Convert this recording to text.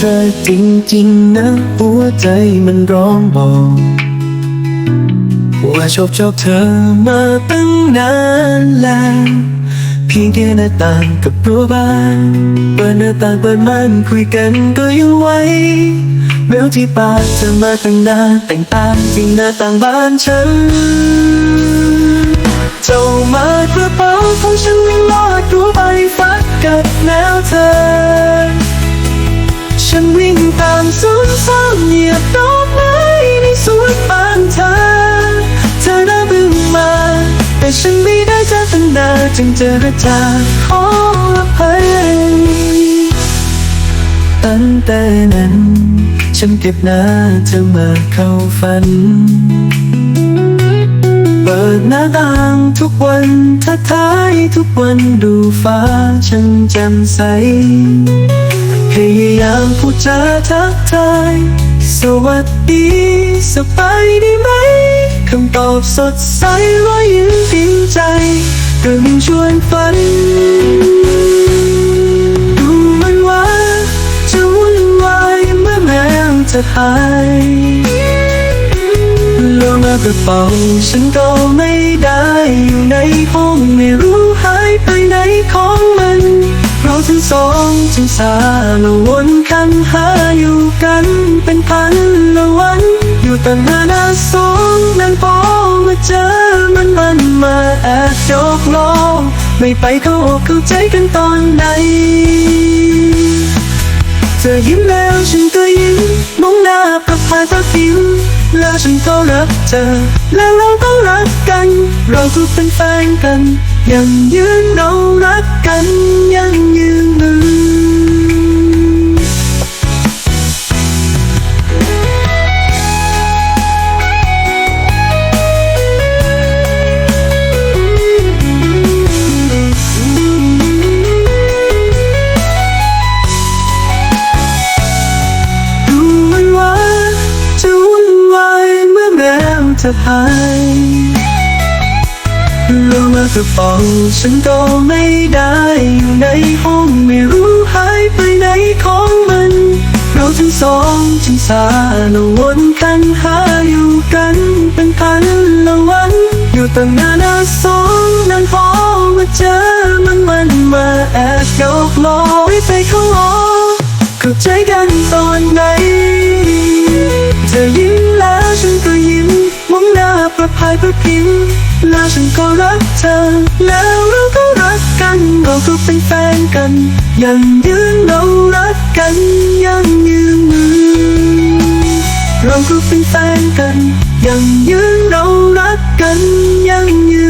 ธอจริงๆนะหัวใจมันร้องบอกว่าชอบชอบเธอมาตั้งนานแล้วเพียงแค่หน้าต่างกับรั้วบ้านเปิดหน้าต่างเปิดม่านคุยกันก็ยังไหวแมวที่ปากจะมาตั้งนานแต่งตามที่หน้าต่างบ้านฉัน เจ้ามากระเป๋าของฉันวิ่งลอดรั้วไปฟัดกับแนวเธอามเหยียบดอกไม้ในสวนบานเธอ เธอได้บึ้งมา แต่ฉันไม่ได้เจอตั้งนาจึงเจอระจาขออภัยตั้งแต่นั้น ฉันเก็บหน้าเธอมาเข้าฝัน เปิดหน้าต่างทุกวันทักทายทุกวันดูฟ้าฉันแจ่มใส ยายามพูดจาทักทาย สวัสดีสบายดีไหม คำตอบสดใสรอยยิ้มพิมใจกึ่งชวนฝัน ดูมันว่าจะวุ่นวายเมื่อแมวจะหายลงมากระเป๋าฉันก็ไม่ได้อยู่ในห้องไม่รู้ สองจึงสาละวนคันหาอยู่กันเป็นพันละวัน อยู่ต่างหน้านสองนั้นพอมาเจอมันมันมาแอบยกล้อไม่ไปเข้าอกเข้าใจกันตอนไหน เธอยิ้มแล้วฉันก็ยิ้มมองหน้ากับพายพักยิ้มแล้วฉันก็รักเธอ แล้วเราก็รักกัน เราคือเป็นแฟนกัน ยังยืนเรารักกันยังยืน แมวเธอหายลงมากระเป๋าฉันก็ไม่ได้อยู่ในห้องไม่รู้หายไปไหนของมัน เราทั้งสองจึงสาละวนกันหาอยู่กันเป็นพันละวัน อยู่ตั้งนานาสองนั้นพอมาเจอมันมันมาแอบยกล้อไม่ไปข้าออเข้าใจกันตอนไหน ระพายประพิงแล้วฉันก็รักเธอ แล้วเราก็รักกัน เราก็เป็นแฟนกัน ยังยืนเรารักกันยังยืนมือ เราก็เป็นแฟนกัน ยังยืนเรารักกันยังยื